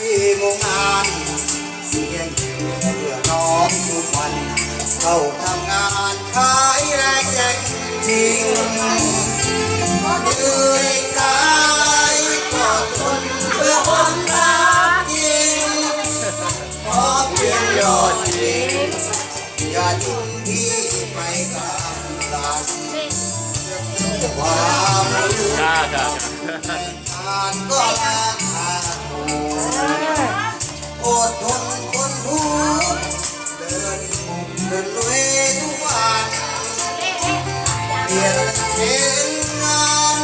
งงงานเสียเงินเพื่อน้องทุกวัน เข้าทำงานขายแรงแจกจริงเหนื่อยกายก็ทนเพื่อความรักจริงขอเพียงยอดจริงอย่าทิ้งพี่ไปกับหลังความรู้จ้าจ้าทานก็ราค ยนเป็นงาน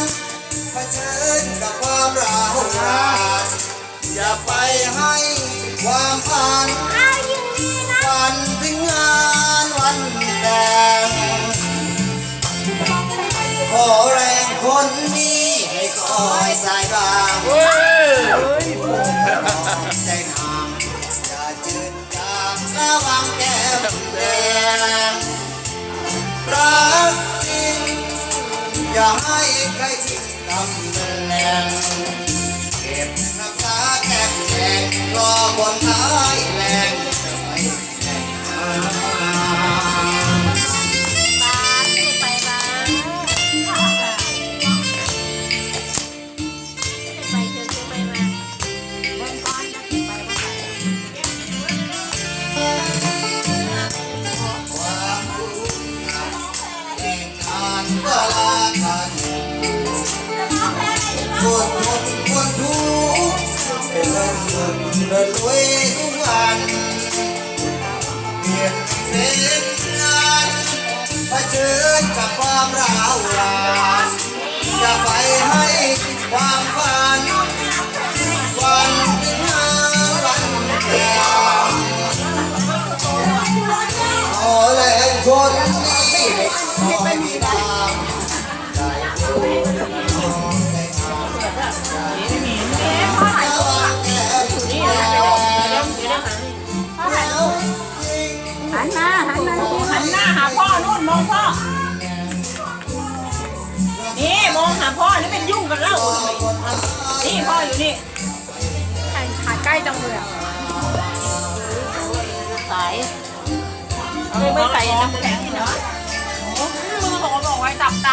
เผชิญกับความร้าวรานอย่าไปให้ความผ่านฝันถึงงานวันแดงขอแรงคนนี้ให้คอยสายบาง อย่าให้ใครทิ้งตำแหน่งเก็บรักษาแข็งแรงรอคนท้ายแรง ปวดทนปวดทุกข์เป็นเรื่องเงินเดินรวยทุกวันเปลี่ยนเป็นงานเผชิญกับความร้าวรานอย่าไปให้ความฝันวันถึงงาวันแก่ขอแรงคนนี้ขอให้มีความ นมาหันมาหันหน้าหาพ่อนู่นมองพ่อ นี่มองหาพ่อนี่เป็นยุ่งกันเรานี่พ่ออยู่นี่ขาใกล้จังเลยอะสายไม่ใส่น้ำแข็งเนาะมือของบอกไว้ตับตา